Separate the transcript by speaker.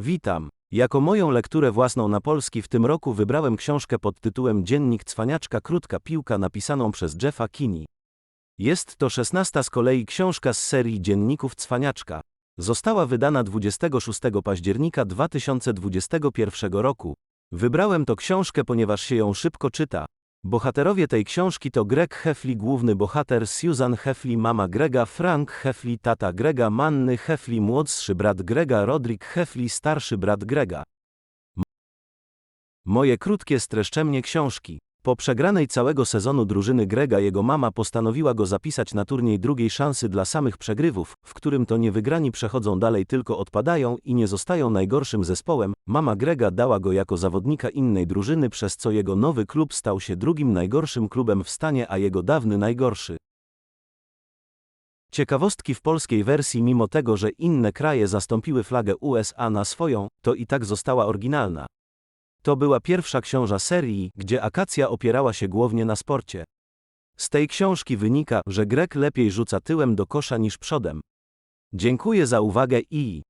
Speaker 1: Witam. Jako moją lekturę własną na polski w tym roku wybrałem książkę pod tytułem Dziennik Cwaniaczka Krótka Piłka napisaną przez Jeffa Kinney. Jest to szesnasta z kolei książka z serii Dzienników Cwaniaczka. Została wydana 26 października 2021 roku. Wybrałem tę książkę, ponieważ się ją szybko czyta. Bohaterowie tej książki to Greg Heffley, główny bohater, Susan Heffley, mama Grega, Frank Heffley, tata Grega, Manny Heffley, młodszy brat Grega, Roderick Heffley, starszy brat Grega. Moje krótkie streszczenie książki. Po przegranej całego sezonu drużyny Grega jego mama postanowiła go zapisać na turniej drugiej szansy dla samych przegrywów, w którym to niewygrani przechodzą dalej tylko odpadają i nie zostają najgorszym zespołem. Mama Grega dała go jako zawodnika innej drużyny, przez co jego nowy klub stał się drugim najgorszym klubem w stanie, a jego dawny najgorszy. Ciekawostki w polskiej wersji, mimo tego, że inne kraje zastąpiły flagę USA na swoją, to i tak została oryginalna. To była pierwsza książa serii, gdzie akacja opierała się głównie na sporcie. Z tej książki wynika, że Grek lepiej rzuca tyłem do kosza niż przodem. Dziękuję za uwagę i